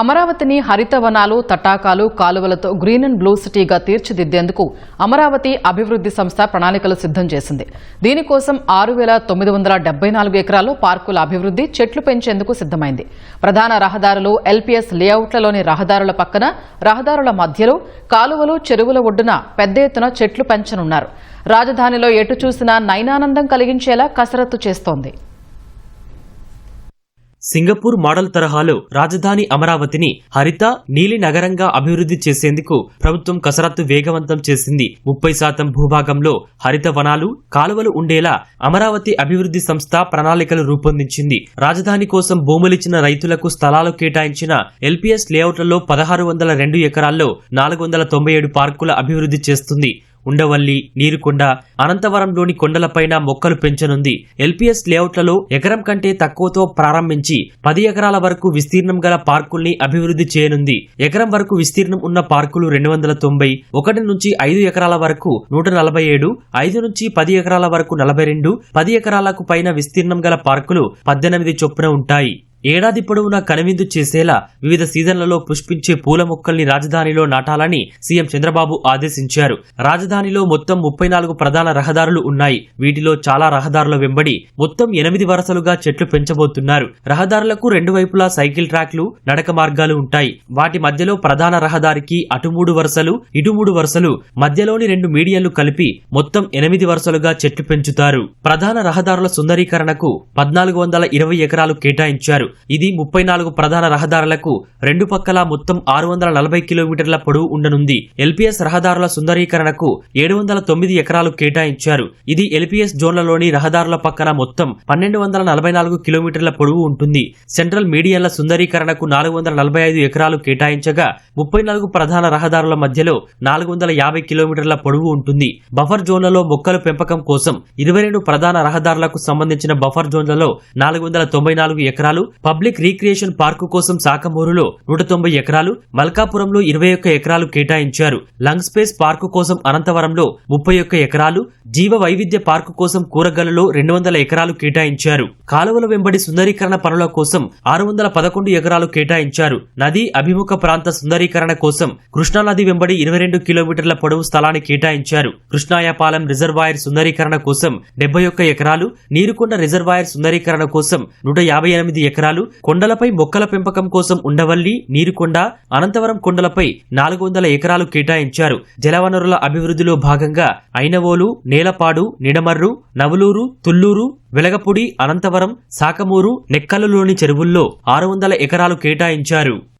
అమరావతిని హరితవనాలు తటాకాలు కాలువలతో గ్రీన్ అండ్ బ్లూ సిటీగా తీర్చిదిద్దేందుకు అమరావతి అభివృద్ధి సంస్థ ప్రణాళికలు సిద్ధం చేసింది. దీనికోసం ఆరు వేల తొమ్మిది వందల డెబ్బై నాలుగు ఎకరాల్లో పార్కుల అభివృద్ధి చెట్లు పెంచేందుకు సిద్ధమైంది. ప్రధాన రహదారులు ఎల్పీఎస్ లేఅవుట్లలోని రహదారుల పక్కన రహదారుల మధ్యలో కాలువలు చెరువుల ఒడ్డున పెద్ద ఎత్తున చెట్లు పెంచనున్నారు. రాజధానిలో ఎటు చూసినా నయనానందం కలిగించేలా కసరత్తు చేస్తోంది. సింగపూర్ మోడల్ తరహాలో రాజధాని అమరావతిని హరిత నీలి నగరంగా అభివృద్ధి చేసేందుకు ప్రభుత్వం కసరత్తు వేగవంతం చేసింది. ముప్పై శాతం భూభాగంలో హరిత వనాలు కాలువలు ఉండేలా అమరావతి అభివృద్ధి సంస్థ ప్రణాళికలు రూపొందించింది. రాజధాని కోసం భూములిచ్చిన రైతులకు స్థలాలు కేటాయించిన ఎల్పీఎస్ లేఅవుట్లలో పదహారు వందల రెండు ఎకరాల్లో నాలుగు వందల తొంభై ఏడు పార్కుల అభివృద్ధి చేస్తుంది. ఉండవల్లి నీరుకొండ అనంతవరంలోని కొండలపైన మొక్కలు పెంచనుంది. ఎల్పీఎస్ లేఅవుట్లలో ఎకరం కంటే తక్కువతో ప్రారంభించి పది ఎకరాల వరకు విస్తీర్ణం గల పార్కుల్ని అభివృద్ధి చేయనుంది. ఎకరం వరకు విస్తీర్ణం ఉన్న పార్కులు రెండు వందల తొంభై ఒకటి నుంచి ఐదు ఎకరాల వరకు నూట నలభై ఏడు ఐదు నుంచి పది ఎకరాల వరకు నలభై రెండు పది ఎకరాలకు పైన విస్తీర్ణం గల పార్కులు పద్దెనిమిది చొప్పున ఉంటాయి. ఏడాది పొడవునా కనువిందు చేసేలా వివిధ సీజన్లలో పుష్పించే పూల మొక్కల్ని రాజధానిలో నాటాలని సీఎం చంద్రబాబు ఆదేశించారు. రాజధానిలో మొత్తం ముప్పై నాలుగు ప్రధాన రహదారులు ఉన్నాయి. వీటిలో చాలా రహదారుల వెంబడి మొత్తం ఎనిమిది వరుసలుగా చెట్లు పెంచబోతున్నారు. రహదారులకు రెండు వైపులా సైకిల్ ట్రాక్లు నడక మార్గాలు ఉంటాయి. వాటి మధ్యలో ప్రధాన రహదారికి అటు మూడు వరుసలు ఇటు మూడు వరుసలు మధ్యలోని రెండు మీడియన్లు కలిపి మొత్తం ఎనిమిది వరుసలుగా చెట్లు పెంచుతారు. ప్రధాన రహదారుల సుందరీకరణకు పద్నాలుగు వందల ఇరవై ఎకరాలు కేటాయించారు. ఇది ముప్పై నాలుగు ప్రధాన రహదారులకు రెండు పక్కల మొత్తం ఆరు వందల నలభై కిలోమీటర్ల పొడవు ఉండనుంది. ఎల్పీఎస్ రహదారుల సుందరీకరణకు ఏడు వందల తొమ్మిది ఎకరాలు కేటాయించారు. ఇది ఎల్పీఎస్ జోన్లలోని రహదారుల పక్కన మొత్తం పన్నెండు వందల నలభై నాలుగు కిలోమీటర్ల పొడవు ఉంటుంది. సెంట్రల్ మీడియన్ల సుందరీకరణకు నాలుగు వందల నలభై ఐదు ఎకరాలు కేటాయించగా ముప్పై నాలుగు ప్రధాన రహదారుల మధ్యలో నాలుగు వందల యాభై కిలోమీటర్ల పొడవు ఉంటుంది. బఫర్ జోన్లలో మొక్కల పెంపకం కోసం ఇరవై రెండు ప్రధాన రహదారులకు సంబంధించిన బఫర్ జోన్లలో నాలుగు వందల తొంభై నాలుగు ఎకరాలు పబ్లిక్ రీక్రియేషన్ పార్కు కోసం సాకమూరులో నూట తొంభై ఎకరాలు మల్కాపురంలో ఇరవై ఒక్క ఎకరాలు కేటాయించారు. లంగ్ స్పేస్ పార్కు కోసం అనంతవరంలో ముప్పై ఒక్క ఎకరాలు జీవ వైవిధ్య పార్కు కోసం కూరగల్లలో రెండు వందల ఎకరాలు కేటాయించారు. కాలువల వెంబడి సుందరీకరణ పనుల కోసం ఆరు వందల పదకొండు ఎకరాలు కేటాయించారు. నది అభిముఖ ప్రాంత సుందరీకరణ కోసం కృష్ణానది వెంబడి ఇరవై రెండు కిలోమీటర్ల పొడవు స్థలాన్ని కేటాయించారు. కృష్ణాయపాలెం రిజర్వాయర్ సుందరీకరణ కోసం డెబ్బై ఒక్క ఎకరాలు నీరుకొండ రిజర్వాయర్ సుందరీకరణ కోసం నూట యాభై ఎనిమిది ఎకరాలు కొండలపై మొక్కల పెంపకం కోసం ఉండవల్లి నీరుకొండ అనంతవరం కొండలపై నాలుగు వందల ఎకరాలు కేటాయించారు. జలవనరుల అభివృద్ధిలో భాగంగా ఐనవోలు నేలపాడు నిడమర్రు నవలూరు తుల్లూరు వెలగపూడి అనంతవరం సాకమూరు నెక్కలులోని చెరువుల్లో ఆరు వందల ఎకరాలు కేటాయించారు.